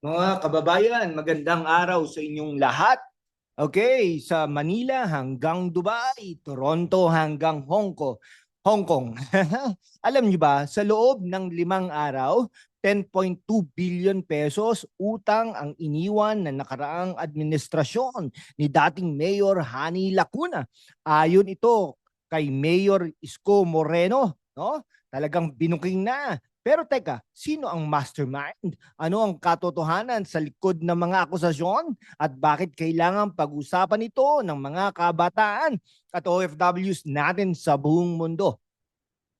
Mga kababayan, magandang araw sa inyong lahat. Okay, sa Manila hanggang Dubai, Toronto hanggang Hong Kong. Hong Kong. Alam niyo ba, sa loob ng limang araw, 10.2 billion pesos utang ang iniwan ng nakaraang administrasyon ni dating Mayor Hani Lacuna. Ayon ito kay Mayor Isko Moreno, no? Talagang binuking na pero teka, sino ang mastermind? Ano ang katotohanan sa likod ng mga akusasyon? At bakit kailangan pag-usapan ito ng mga kabataan at OFWs natin sa buong mundo?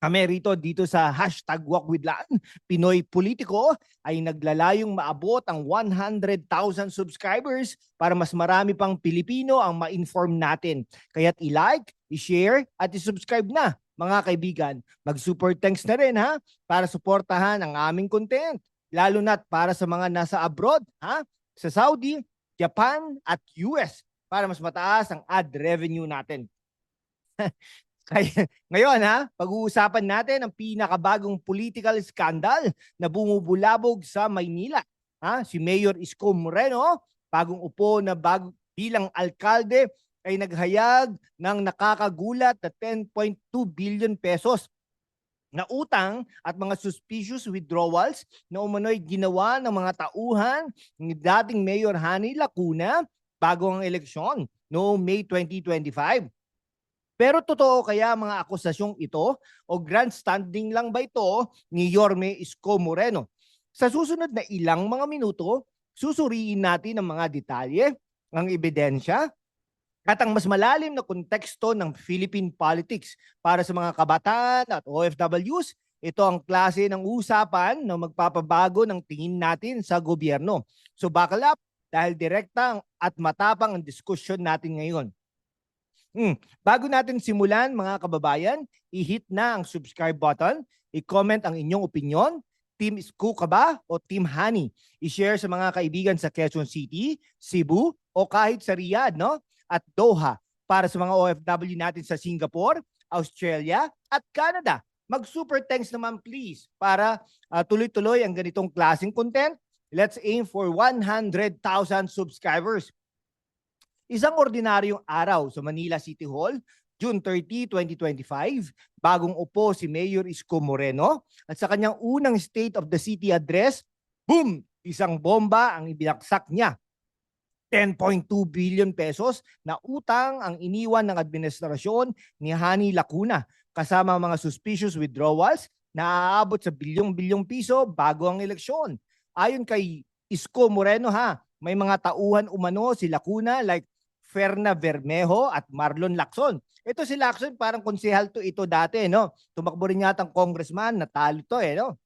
Kami rito dito sa hashtag Walk with Lan, Pinoy Politiko ay naglalayong maabot ang 100,000 subscribers para mas marami pang Pilipino ang ma-inform natin. Kaya't i-like, i-share at i-subscribe na mga kaibigan. Mag-super thanks na rin ha para suportahan ang aming content. Lalo na't para sa mga nasa abroad ha sa Saudi, Japan at US para mas mataas ang ad revenue natin. Kaya, ngayon ha, pag-uusapan natin ang pinakabagong political scandal na bumubulabog sa Maynila. Ha? Si Mayor Isko Moreno, bagong upo na bag, bilang alkalde ay naghayag ng nakakagulat na 10.2 billion pesos na utang at mga suspicious withdrawals na umano'y ginawa ng mga tauhan ni dating Mayor Hani Lacuna bago ang eleksyon noong May 2025. Pero totoo kaya mga akusasyong ito o grandstanding lang ba ito ni Yorme Isko Moreno? Sa susunod na ilang mga minuto, susuriin natin ang mga detalye, ang ebidensya, at ang mas malalim na konteksto ng Philippine politics para sa mga kabataan at OFWs, ito ang klase ng usapan na magpapabago ng tingin natin sa gobyerno. So buckle up dahil direkta at matapang ang diskusyon natin ngayon. Hmm. Bago natin simulan mga kababayan, i-hit na ang subscribe button, i-comment ang inyong opinion, Team Isko ka ba o Team Honey? I-share sa mga kaibigan sa Quezon City, Cebu o kahit sa Riyadh no? At Doha para sa mga OFW natin sa Singapore, Australia at Canada. Mag-super thanks naman please para uh, tuloy-tuloy ang ganitong klaseng content. Let's aim for 100,000 subscribers. Isang ordinaryong araw sa Manila City Hall, June 30, 2025, bagong upo si Mayor Isko Moreno at sa kanyang unang State of the City address, boom! Isang bomba ang ibinaksak niya. 10.2 billion pesos na utang ang iniwan ng administrasyon ni Hani Lacuna kasama mga suspicious withdrawals na aabot sa bilyong-bilyong piso bago ang eleksyon. Ayon kay Isko Moreno ha, may mga tauhan umano si Lacuna like Ferna Bermejo at Marlon Lacson. Ito si Lacson parang konsehal to ito dati no. Tumakbo rin yata ang congressman, natalo to eh no.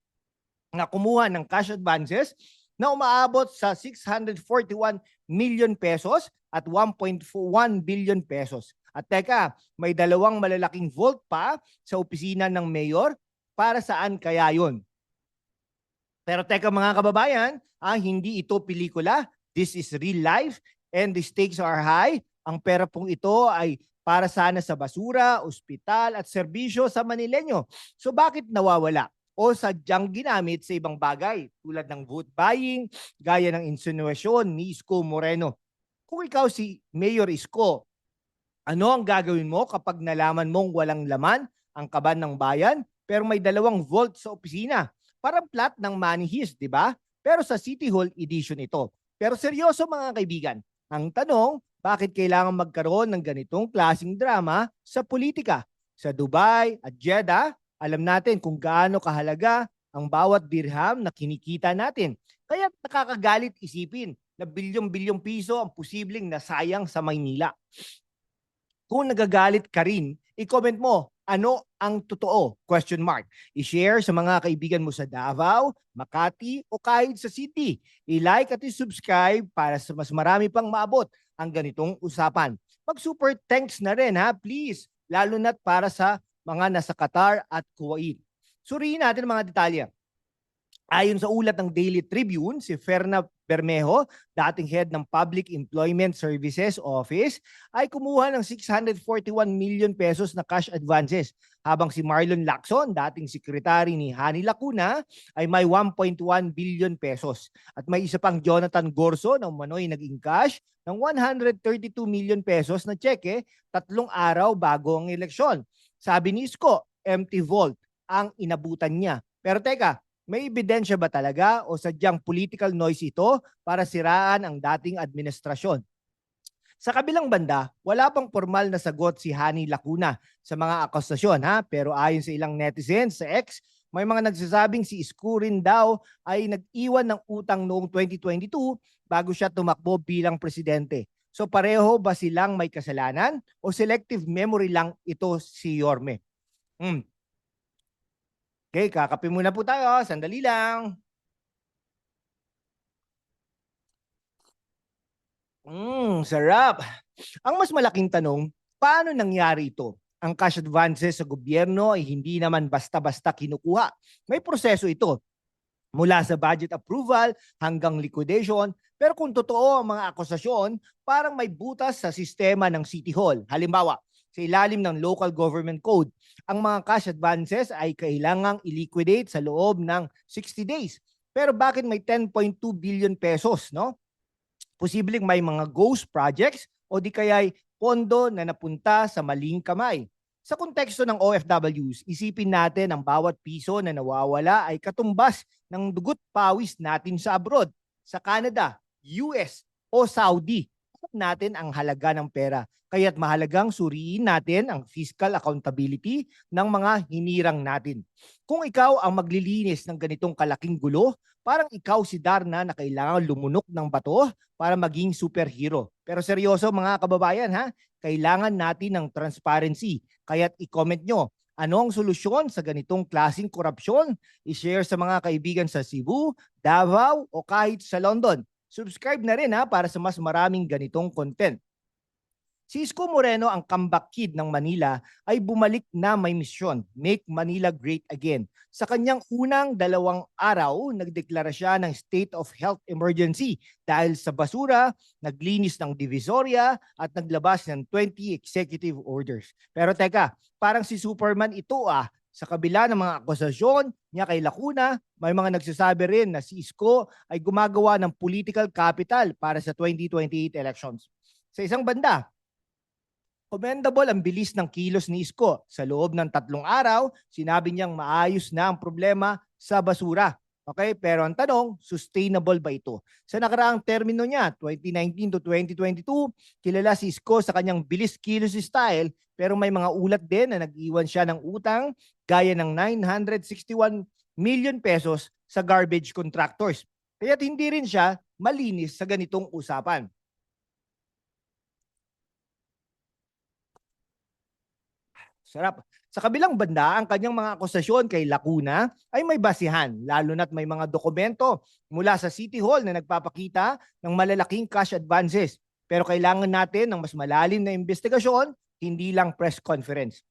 Na kumuha ng cash advances na umaabot sa 641 million pesos at 1.1 billion pesos. At teka, may dalawang malalaking vault pa sa opisina ng mayor para saan kaya yon? Pero teka mga kababayan, ah, hindi ito pelikula. This is real life and the stakes are high. Ang pera pong ito ay para sana sa basura, ospital at serbisyo sa Manileño. So bakit nawawala? O sadyang ginamit sa ibang bagay tulad ng vote buying, gaya ng insinuasyon ni Isko Moreno. Kung ikaw si Mayor Isko, ano ang gagawin mo kapag nalaman mong walang laman ang kaban ng bayan pero may dalawang vault sa opisina? Parang plat ng money heist, di ba? Pero sa City Hall edition ito. Pero seryoso mga kaibigan, ang tanong, bakit kailangan magkaroon ng ganitong klasing drama sa politika? Sa Dubai at Jeddah, alam natin kung gaano kahalaga ang bawat dirham na kinikita natin. Kaya nakakagalit isipin na bilyong-bilyong piso ang posibleng nasayang sa Maynila. Kung nagagalit ka rin, i-comment mo ano ang totoo? Question mark. I-share sa mga kaibigan mo sa Davao, Makati o kahit sa city. I-like at i-subscribe para sa mas marami pang maabot ang ganitong usapan. Mag-super thanks na rin ha, please. Lalo na't para sa mga nasa Qatar at Kuwait. Suriin natin ang mga detalye. Ayon sa ulat ng Daily Tribune, si Ferna Bermejo, dating head ng Public Employment Services Office, ay kumuha ng 641 million pesos na cash advances. Habang si Marlon Lacson, dating sekretary ni Hani Lacuna, ay may 1.1 billion pesos. At may isa pang Jonathan Gorso na umano'y naging cash ng 132 million pesos na cheque tatlong araw bago ang eleksyon. Sabi ni Isko, empty vault ang inabutan niya. Pero teka, may ebidensya ba talaga o sadyang political noise ito para siraan ang dating administrasyon? Sa kabilang banda, wala pang formal na sagot si Hani Lacuna sa mga akusasyon ha, pero ayon sa ilang netizens sa X, may mga nagsasabing si Isko rin daw ay nag-iwan ng utang noong 2022 bago siya tumakbo bilang presidente. So pareho ba silang may kasalanan o selective memory lang ito si Yorme? Hmm. Okay, kakape muna po tayo. Sandali lang. Mm, sarap. Ang mas malaking tanong, paano nangyari ito? Ang cash advances sa gobyerno ay hindi naman basta-basta kinukuha. May proseso ito. Mula sa budget approval hanggang liquidation. Pero kung totoo ang mga akusasyon, parang may butas sa sistema ng City Hall. Halimbawa, sa ilalim ng local government code, ang mga cash advances ay kailangang i-liquidate sa loob ng 60 days. Pero bakit may 10.2 billion pesos, no? Posibleng may mga ghost projects o di kaya'y pondo na napunta sa maling kamay. Sa konteksto ng OFWs, isipin natin ang bawat piso na nawawala ay katumbas ng dugot pawis natin sa abroad, sa Canada, US o Saudi. Alam natin ang halaga ng pera. Kaya't mahalagang suriin natin ang fiscal accountability ng mga hinirang natin. Kung ikaw ang maglilinis ng ganitong kalaking gulo, parang ikaw si Darna na kailangan lumunok ng bato para maging superhero. Pero seryoso mga kababayan ha, kailangan natin ng transparency. Kaya't i-comment nyo, ano ang solusyon sa ganitong klasing korupsyon? I-share sa mga kaibigan sa Cebu, Davao o kahit sa London. Subscribe na rin ha para sa mas maraming ganitong content. Si Isko Moreno, ang comeback kid ng Manila, ay bumalik na may misyon, Make Manila Great Again. Sa kanyang unang dalawang araw, nagdeklara siya ng state of health emergency dahil sa basura, naglinis ng Divisoria at naglabas ng 20 executive orders. Pero teka, parang si Superman ito ah, sa kabila ng mga akusasyon niya kay Lacuna, may mga nagsasabi rin na si Isko ay gumagawa ng political capital para sa 2028 elections. Sa isang banda, Commendable ang bilis ng kilos ni Isko. Sa loob ng tatlong araw, sinabi niyang maayos na ang problema sa basura. Okay, pero ang tanong, sustainable ba ito? Sa nakaraang termino niya, 2019 to 2022, kilala si Isko sa kanyang bilis kilos style, pero may mga ulat din na nag-iwan siya ng utang gaya ng 961 million pesos sa garbage contractors. Kaya't hindi rin siya malinis sa ganitong usapan. Sarap. Sa kabilang banda, ang kanyang mga akusasyon kay Lacuna ay may basihan, lalo na't may mga dokumento mula sa City Hall na nagpapakita ng malalaking cash advances. Pero kailangan natin ng mas malalim na investigasyon, hindi lang press conference.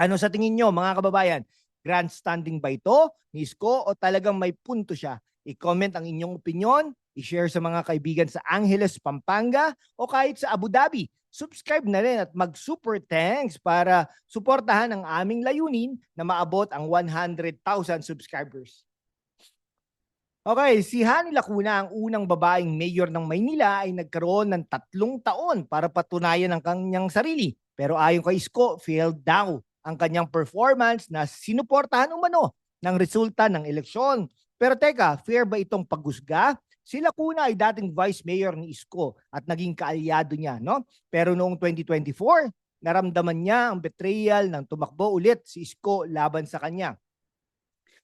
ano sa tingin nyo mga kababayan? Grandstanding ba ito ni Isko o talagang may punto siya? I-comment ang inyong opinion, i-share sa mga kaibigan sa Angeles, Pampanga o kahit sa Abu Dhabi subscribe na rin at mag-super thanks para suportahan ang aming layunin na maabot ang 100,000 subscribers. Okay, si Hani Lacuna, ang unang babaeng mayor ng Maynila ay nagkaroon ng tatlong taon para patunayan ang kanyang sarili. Pero ayon kay Isko, failed daw ang kanyang performance na sinuportahan umano ng resulta ng eleksyon. Pero teka, fair ba itong paghusga? Si Lacuna ay dating vice mayor ni Isko at naging kaalyado niya, no? Pero noong 2024, naramdaman niya ang betrayal ng tumakbo ulit si Isko laban sa kanya.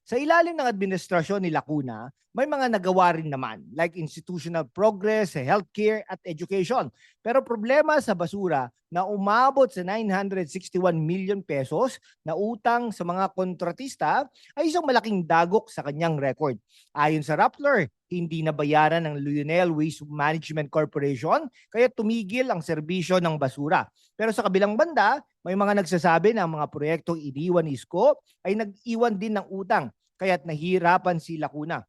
Sa ilalim ng administrasyon ni Lacuna, may mga nagawa rin naman like institutional progress, healthcare at education. Pero problema sa basura na umabot sa 961 million pesos na utang sa mga kontratista ay isang malaking dagok sa kanyang record. Ayon sa Rappler, hindi nabayaran ng Lionel Waste Management Corporation kaya tumigil ang serbisyo ng basura. Pero sa kabilang banda, may mga nagsasabi na ang mga proyektong iniwan ni Isko ay nag-iwan din ng utang. kaya't nahirapan si Lacuna.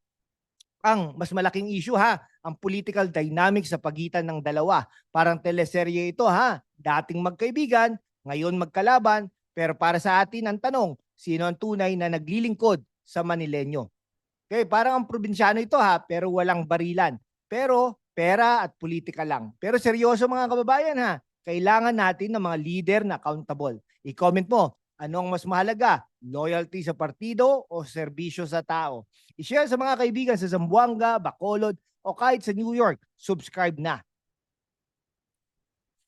Ang mas malaking issue ha, ang political dynamic sa pagitan ng dalawa. Parang teleserye ito ha, dating magkaibigan, ngayon magkalaban, pero para sa atin ang tanong, sino ang tunay na naglilingkod sa Manilenyo? Okay, parang ang probinsyano ito ha, pero walang barilan. Pero pera at politika lang. Pero seryoso mga kababayan ha, kailangan natin ng mga leader na accountable. I-comment mo, ano ang mas mahalaga? Loyalty sa partido o serbisyo sa tao? I-share sa mga kaibigan sa Zamboanga, Bacolod o kahit sa New York. Subscribe na.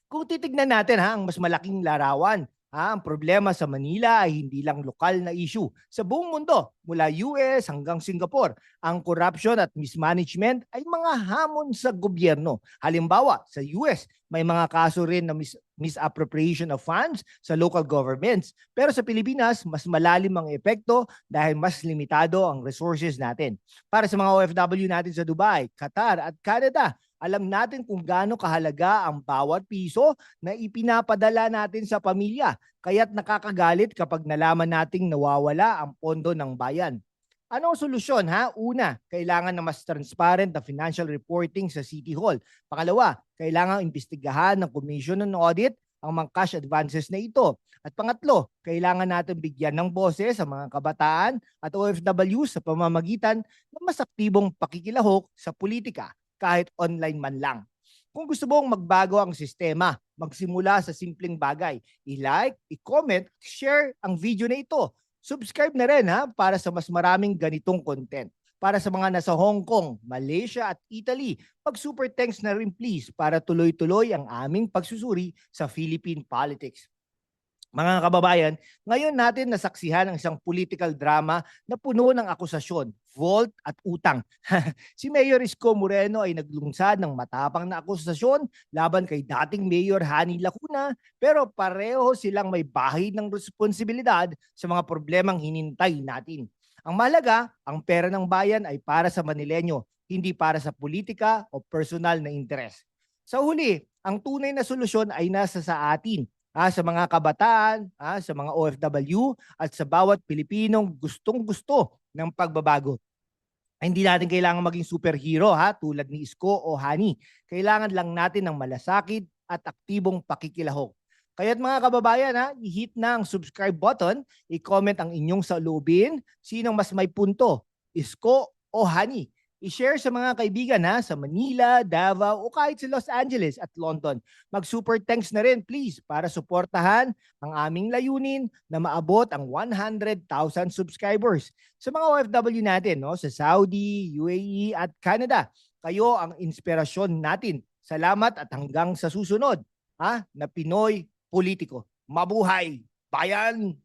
Kung titignan natin ha, ang mas malaking larawan, ha, ang problema sa Manila ay hindi lang lokal na issue. Sa buong mundo, mula US hanggang Singapore, ang corruption at mismanagement ay mga hamon sa gobyerno. Halimbawa, sa US, may mga kaso rin na mis- misappropriation of funds sa local governments. Pero sa Pilipinas, mas malalim ang epekto dahil mas limitado ang resources natin. Para sa mga OFW natin sa Dubai, Qatar at Canada, alam natin kung gaano kahalaga ang bawat piso na ipinapadala natin sa pamilya. Kaya't nakakagalit kapag nalaman nating nawawala ang pondo ng bayan. Ano ang solusyon ha? Una, kailangan na mas transparent na financial reporting sa City Hall. Pangalawa, kailangan imbestigahan ng Commission on Audit ang mga cash advances na ito. At pangatlo, kailangan natin bigyan ng boses sa mga kabataan at OFW sa pamamagitan ng mas aktibong pakikilahok sa politika kahit online man lang. Kung gusto mong magbago ang sistema, magsimula sa simpleng bagay. I-like, i-comment, share ang video na ito. Subscribe na rin ha para sa mas maraming ganitong content. Para sa mga nasa Hong Kong, Malaysia at Italy, pag super thanks na rin please para tuloy-tuloy ang aming pagsusuri sa Philippine politics. Mga kababayan, ngayon natin nasaksihan ang isang political drama na puno ng akusasyon, vault at utang. si Mayor Isko Moreno ay naglungsad ng matapang na akusasyon laban kay dating Mayor Hani Lacuna pero pareho silang may bahid ng responsibilidad sa mga problemang hinintay natin. Ang mahalaga, ang pera ng bayan ay para sa Manilenyo, hindi para sa politika o personal na interes. Sa huli, ang tunay na solusyon ay nasa sa atin ah, sa mga kabataan, ah, sa mga OFW at sa bawat Pilipinong gustong-gusto ng pagbabago. Hindi natin kailangan maging superhero ha, tulad ni Isko o Hani. Kailangan lang natin ng malasakit at aktibong pakikilahok. Kaya't mga kababayan ha, i-hit na ang subscribe button, i-comment ang inyong salubin, sinong mas may punto, Isko o Hani. I-share sa mga kaibigan ha, sa Manila, Davao o kahit sa Los Angeles at London. Mag-super thanks na rin please para suportahan ang aming layunin na maabot ang 100,000 subscribers. Sa mga OFW natin no, sa Saudi, UAE at Canada, kayo ang inspirasyon natin. Salamat at hanggang sa susunod ha, na Pinoy politiko. Mabuhay! Bayan!